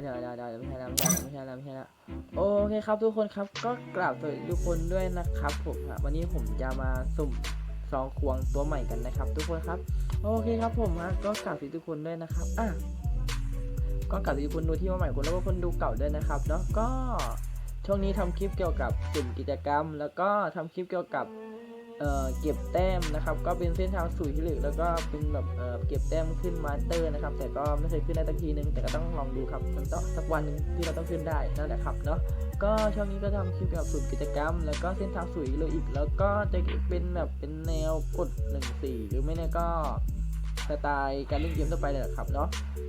เดี๋ยวเดี๋ยวเดี๋ยวไม่ใช่แล้วไม่ใช่แล้วไม่ใช่แล้วไม่ใช่แล้วโอเคครับทุกคนครับก็กราบสวัสดีทุกคนด้วยนะครับผมวันนี้ผมจะมาสุ่มซองควงตัวใหม่กันนะครับ ทุกคนครับโอเคครับผมฮะก็กราบสวัสดีทุกคนด้วยนะครับอะก็กราบสวัสดีคนดูที่มาใหม่คนแล้วก็คนดูเก่าด้วยนะครับเนาะก็ช่วงนี้ทำคลิปเกี่ยวกับสุ่มกิจกรรม แล้วก็ทำคลิปเกี่ยวกับ เเก็บแต้มนะครับ ก็เป็นเส้นทางสู่ฮิลิกแล้วก็เป็นแบบเเก็บแต้มขึ้นมาสเตอร์นะครับ แต่ก็ไม่เคยขึ้นได้สักทีนึง แต่ก็ต้องลองดูครับ มันต้องสักวันนึงที่เราต้องขึ้นได้นั่นแหละครับเนาะก็ช่วงนี้ก็ทำคลิปเกี่ยวกับสุ่มกิจกรรม แล้วก็เส้นทางสู่ฮิลิกอีก แล้วก็จะเป็นแบบเป็นแนวกดหนึ่งสี่หรือไม่แน่ก็สไตล์การเล่นเกมทั่วไปเลยแหละครับเนาะ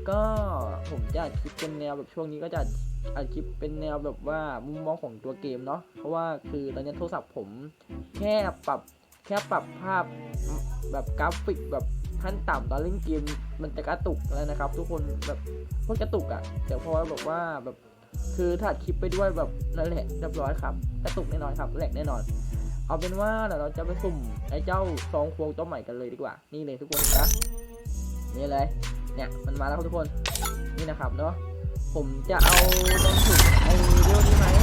ก็ผมจะอัดคลิปเป็นแนวแบบช่วงนี้ก็จะอัดคลิปเป็นแนวแบบว่ามุมมองของตัวเกมเนาะเพราะว่าคือตอนนี้โทรศัพท์ผมแค่ปรับ แค่ปรับภาพแบบกราฟิกแบบขั้นต่ำตอนเล่นเกมมันจะกระตุกแล้วนะครับ ทุกคนแบบโคตรกระตุกอะ่ะแต่พอแบบว่าแบบคือถ้าอัดคลิปไปด้วยแบบนั่นแหละเรียบร้อยครับ กระตุกแน่นอนครับแหลกแน่นอน เอาเป็นว่าเดี๋ยวเราจะไปสุ่มไอ้เจ้าซองควงตัวใหม่กันเลยดีกว่า นี่เลยทุกคนนะนี่เลยเนี่ยมันมาแล้วครับทุกคนนี่นะครับเนาะผมจะเอาลงถึงไอ้เรื่องนี้ไหม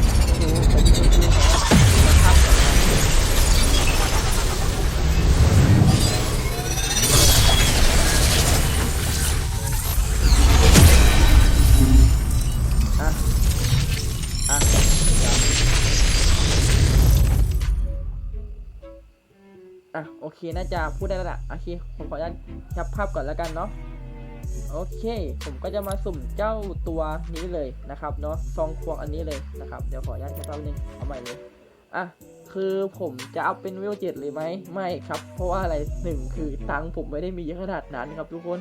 เคน่าจะพูดได้แล้วล่ะโอเคผมขออนุญาตแคปภาพก่อนแล้วกันเนาะโอเค ผมก็จะมาสุ่มเจ้าตัวนี้เลยนะครับเนาะซองควงอันนี้เลยนะครับเดี๋ยวขออนุญาตแคปภาพนึงเอาใหม่เลยอะคือผมจะเอาเป็นเวลเจ็ดเลยไหมไม่ครับ เพราะว่าอะไรหนึ่งคือตังค์ผมไม่ได้มีเยอะขนาดนั้นครับทุกคน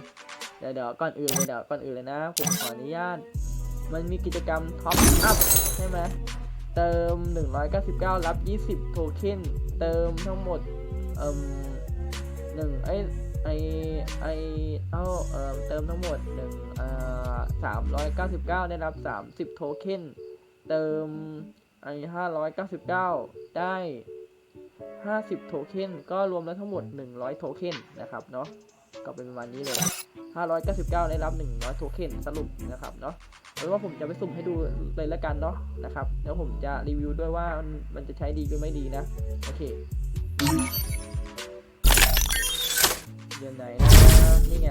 เดี๋ยวเดี๋ยวก่อนอื่นเลยเดี๋ยวก่อนอื่นเลยนะ ผมขออนุญาตมันมีกิจกรรมท็อปอัพใช่ไหมเติม 199 รับ 20 โทเค็น เติมทั้งหมด เอ่มหนึ่งไอไอไอเอ้าเอ่อเติมทั้งหมดหนึ่งอ่าสามร้อยเก้าสิบเก้าได้รับสามสิบโทเค็นเติมไอห้าร้อยเก้าสิบเก้าได้ห้าสิบโทเค็นก็รวมแล้วทั้งหมดหนึ่งร้อยโทเค็นนะครับเนาะก็เป็นประมาณนี้เลยห้าร้อยเก้าสิบเก้าได้รับหนึ่งร้อยโทเค็นสรุปนะครับเนาะเพราะว่าผมจะไปสุ่มให้ดูเลยละกันเนาะนะครับ แล้วผมจะรีวิวด้วยว่ามันจะใช้ดีหรือไม่ดีนะ โอเค อนไหนนะนี่ไง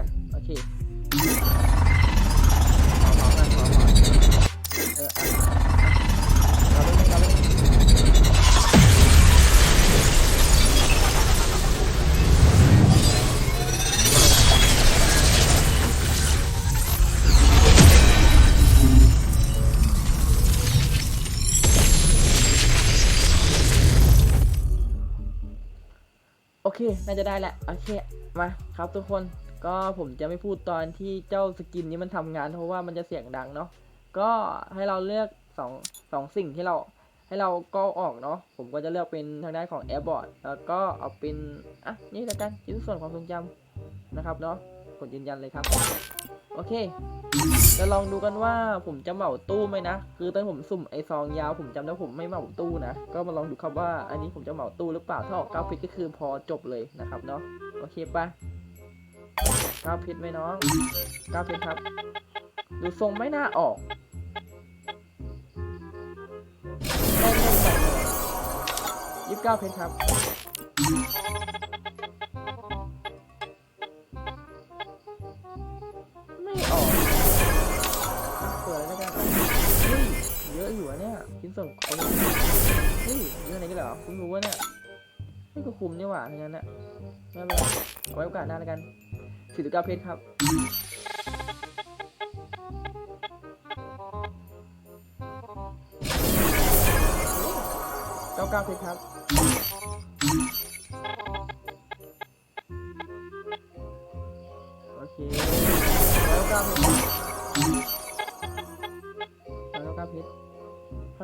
น่าจะได้แหละ โอเค มาครับทุกคน ก็ผมจะไม่พูดตอนที่เจ้าสกินนี้มันทำงานเพราะว่ามันจะเสียงดังเนาะ ก็ให้เราเลือกสองสองสิ่งที่เราให้เราก็ออกเนาะ ผมก็จะเลือกเป็นทางด้านของ Airbot แล้วก็เอาเป็น อะ นี่ละกันชิ้นส่วนความทรงจำนะครับเนาะ ดยืนยันเลยครับ โอเคจะลองดูกันว่าผมจะเหมาตู้ไหมนะ คือตอนผมสุ่มไอซองยาวผมจำได้ผมไม่เหมาตู้นะ ก็มาลองดูครับว่าอันนี้ผมจะเหมาตู้หรือเปล่า ถ้าออกเก้าพิษก็คือพอจบเลยนะครับเนาะ โอเคปะเก้าพิษไหมน้องเก้าพิษครับ ดูทรงไม่น่าออกยี่สิบเก้าเพชรครับ ชิ้นส่วนคนเฮ้ยเยอะไหนกันเหรอคุณรู้ว่าเนี่ยไม่ก็คุมนี่หว่าทั้งนั้นอะไม่เป็นไรเอาไว้โอกาสหน้าแล้วกันสี่สิบเก้าเพชรครับเก้าเก้าเพชรครับโอเคร้อยเก้าเพชร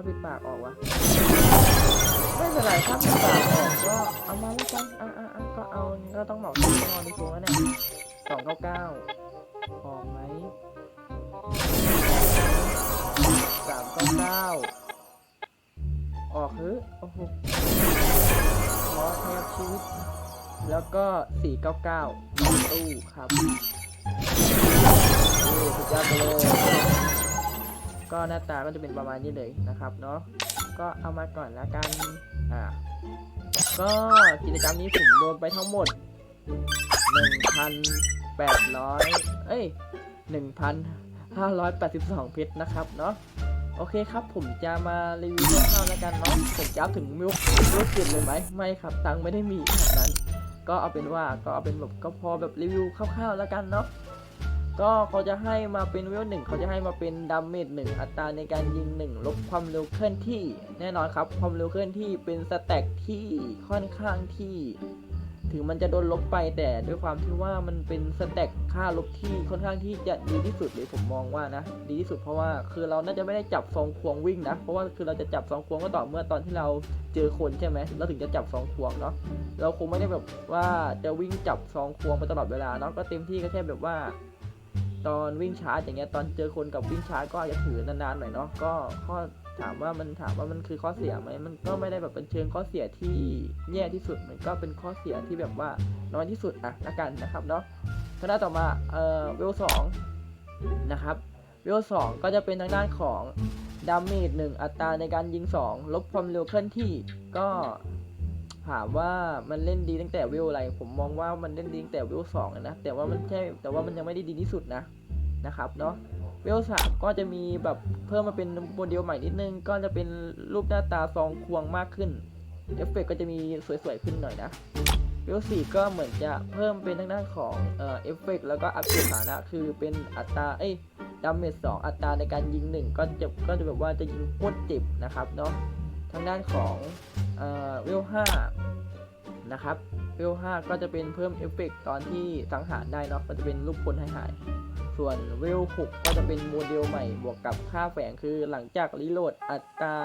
ปิดปากออกวะไม่เป็นไรถ้าปิดปากออกก็เอามาแล้วกันอะอะอะก็เอาก็ต้องเหมาที่นอนในตัวเนี่ยสองเก้าเก้าออกไหมสามเก้าเก้าออกฮ้ยโอ้โหขอแทบชีวิตแล้วก็ 499ตู้ครับนี่สุดยอดไปเลย ก็หน้าตาก็จะเป็นประมาณนี้เลยนะครับเนาะก็เอามาก่อนละกันอ่าก็กิจกรรมนี้ผมโดนไปทั้งหมด 1,800 เอ้ย 1,582 เพชรนะครับเนาะโอเคครับผมจะมารีวิวคร่าวๆแล้วกันเนาะผมจะเอาถึงมิวมิวสิบเลยไหมไม่ครับตังค์ไม่ได้มีขนาดนั้น ก็เอาเป็นว่าก็เอาเป็นแบบก็พอแบบรีวิวคร่าวๆแล้วกันเนาะ ก็เขาจะให้มาเป็นเวลหนึ่งเขาจะให้มาเป็นดาเมจหนึ่งอัตราในการยิงหนึ่งลบความเร็วเคลื่อนที่ แน่นอนครับ ความเร็วเคลื่อนที่เป็นสแต็กที่ค่อนข้างที่ ถึงมันจะโดนลบไปแต่ด้วยความที่ว่ามันเป็นสแต็กค่าลบที่ค่อนข้างที่จะดีที่สุดเลยผมมองว่านะ ดีที่สุดเพราะว่าคือเราน่าจะไม่ได้จับซองควงวิ่งนะ เพราะว่าคือเราจะจับซองควงก็ต่อเมื่อตอนที่เราเจอคนใช่ไหมเราถึงจะจับซองควงเนาะเราคงไม่ได้แบบว่าจะวิ่งจับซองควงไปตลอดเวลาเนาะก็เต็มที่ก็แค่แบบว่า ตอนวิ่งชาร์จอย่างเงี้ยตอนเจอคนกับวิ่งชาร์จก็อาจจะถือนานๆหน่อยเนาะก็ข้อถามว่ามันถามว่ามันคือข้อเสียไหมมันก็ไม่ได้แบบเป็นเชิงข้อเสียที่แย่ที่สุดมันก็เป็นข้อเสียที่แบบว่าน้อยที่สุดอะละกันนะครับเนาะคณะต่อมาเอ่อเวลสองนะครับเวลสองก็จะเป็นทางด้านของดาเมจหนึ่งอัตราในการยิง 2 ลบความเร็วเคลื่อนที่ก็ ถามว่ามันเล่นดีตั้งแต่วิวอะไร ผมมองว่ามันเล่นดีตั้งแต่วิวสองอะนะ แต่ว่ามันแค่แต่ว่ามันยังไม่ได้ดีที่สุดนะนะครับเนาะวิวสามก็จะมีแบบเพิ่มมาเป็นโมเดลใหม่นิดนึง ก็จะเป็นรูปหน้าตาซองควงมากขึ้นเอฟเฟกต์ก็จะมีสวยๆขึ้นหน่อยนะวิวสี่ก็เหมือนจะเพิ่มเป็นทางด้านของเอ่อเอฟเฟกต์แล้วก็อัปเกรดฐานะ คือเป็นอัตราเอ้ยดาเมจสองอัตราในการยิงหนึ่งก็จะก็จะแบบว่าจะยิงโคตรเจ็บนะครับเนาะทางด้านของ เอ่อวิวห้านะครับเวล5ก็จะเป็นเพิ่มเอฟเฟกตอนที่สังหารได้เนาะก็จะเป็นรูปคนหายหายส่วนเวล6ก็จะเป็นโมเดลใหม่บวกกับค่าแฝงคือหลังจากรีโหลดอัตรา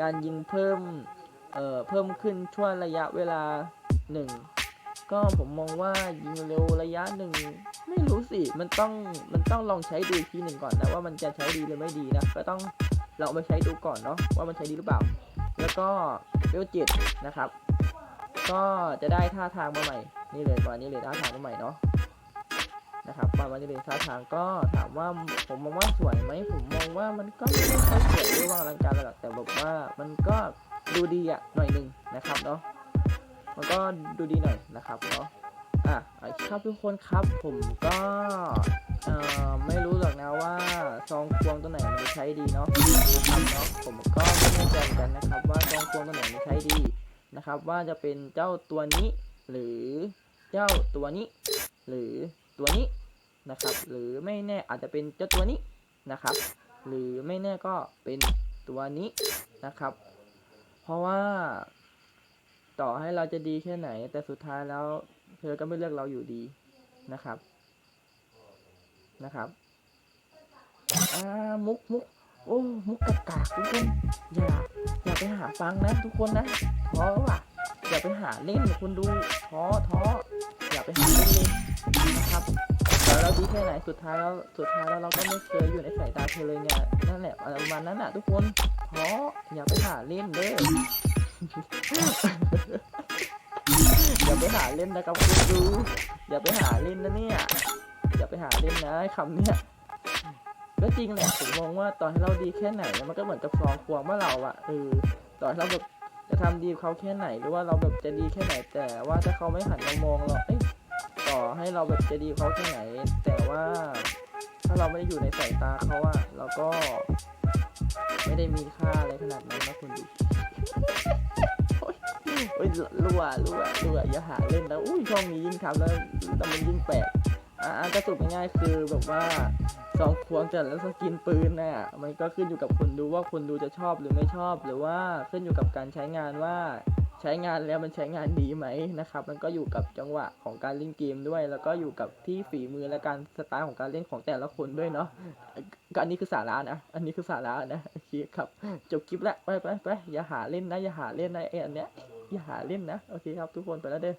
การยิงเพิ่มเอ่อเพิ่มขึ้นช่วงระยะเวลา 1 ก็ผมมองว่ายิงเร็วระยะหนึ่งไม่รู้สิ มันต้องมันต้องลองใช้ดูทีหนึ่งก่อนนะว่ามันจะใช้ดีหรือไม่ดีนะ ก็ต้องลองเอาไปใช้ดูก่อนเนาะว่ามันใช้ดีหรือเปล่า แล้วก็เวล7นะครับ ก็จะได้ท่าทางมาใหม่ นี่เลยประมาณนี้เลยท่าทางมาใหม่เนาะนะครับประมาณนี้เลยท่าทางก็ถามว่าผมมองว่าสวยไหมผมมองว่ามันก็ไม่ค่อยสวยด้วยว่าอลังการระไรหรอกแต่บอกว่ามันก็ดูดีอะหน่อยหนึ่งนะครับเนาะมันก็ดูดีหน่อยนะครับเนาะ อะครับทุกคนครับผมก็เอ่อไม่รู้หรอกนะว่าซองควงตัวไหนมันใช้ดีเนาะนะครับเนาะผมก็ไม่แน่ใจกันนะครับ ว่าซองควงตัวไหนมันใช้ดีนะครับ ว่าจะเป็นเจ้าตัวนี้ หรือเจ้าตัวนี้ หรือตัวนี้นะครับ หรือไม่แน่อาจจะเป็นเจ้าตัวนี้นะครับ หรือไม่แน่ก็เป็นตัวนี้นะครับ เพราะว่าต่อให้เราจะดีแค่ไหน แต่สุดท้ายแล้ว เธอก็ไม่เลือกเราอยู่ดีนะครับ นะครับอ่ามุกมุกโอ้มุกกากากทุกคนอย่าอย่าไปหาฟังนะ ทุกคนนะท้อว่ะอย่าไปหาเล่นคุณดูท้อท้ออย่าไปหาเล่นเลยนะครับแต่เราดีแค่ไหนสุดท้ายแล้วสุดท้ายแล้วเราก็ไม่เคยอยู่ในสายตาเธอเลยเนี่ยนั่นแหละประมาณนั้นน่ะ ทุกคนท้ออย่าไปหาเล่นเด้อ อย่าไปหาเล่นนะครับคุณดู อย่าไปหาเล่นนะเนี่ย อย่าไปหาเล่นนะคำเนี่ยก็จริงแหละผมมองว่าตอนที่เราดีแค่ไหนมันก็เหมือนกับฟองควงว่าเราอะเออตอนที่เราแบบจะทำดีกับเขาแค่ไหน หรือว่าเราแบบจะดีแค่ไหน แต่ว่าถ้าเขาไม่หันมามองเราเอ้ยต่อให้เราแบบจะดีเขาแค่ไหน แต่ว่าถ้าเราไม่ได้อยู่ในสายตาเขาอะเราก็ ไม่ได้มีค่าอะไรขนาดนั้นนะคุณดู โอ๊ยโอ้ยรั่วรั่วรั่วอย่าหาเล่นนะอุ้ยช่องนี้ยิ่งทำแล้วแล้วมันยิ่งแปลกอะก็สรุปง่ายๆคือแบบว่าสองควงจัดแล้วสกินปืนน่ะมันก็ขึ้นอยู่กับคนดูว่าคนดูจะชอบหรือไม่ชอบ หรือว่าขึ้นอยู่กับการใช้งานว่าใช้งานแล้วมันใช้งานดีไหมนะครับ มันก็อยู่กับจังหวะของการเล่นเกมด้วย แล้วก็อยู่กับที่ฝีมือและการสไตล์ของการเล่นของแต่ละคนด้วยเนาะ ก็อันนี้คือสาระนะ อันนี้คือสาระนะ โอเคครับ จบคลิปแล้ว ไปไปไปอย่าหาเล่นนะ อย่าหาเล่นนะไอ้อันเนี้ย อย่าหาเล่นนะ โอเคครับทุกคนไปแล้วเด้อ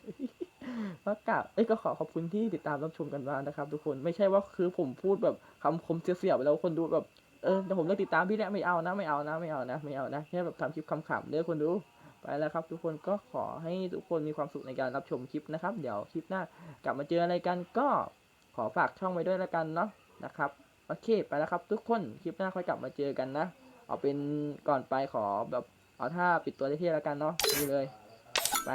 ก็กลับเอ้ยก็ขอขอบคุณที่ติดตามรับชมกันมานะครับ ทุกคน ไม่ใช่ว่าคือผมพูดแบบคำคมเสียบๆไปแล้วคนดูแบบ เออแต่ผมเลิกติดตามพี่แล้วไม่เอานะ ไม่เอานะ ไม่เอานะ ไม่เอานะ แค่แบบทำคลิปขำๆเด้อคนดูไปแล้วครับทุกคนก็ขอให้ทุกคนมีความสุขในการรับชมคลิปนะครับ เดี๋ยวคลิปหน้ากลับมาเจออะไรกันก็ขอฝากช่องไว้ด้วยแล้วกันเนาะนะครับ โอเคไปแล้วครับทุกคนคลิปหน้าค่อยกลับมาเจอกันนะ เอาเป็นก่อนไปขอแบบเอาท่าปิดตัวเท่ๆแล้วกันเนาะนี่เลยไป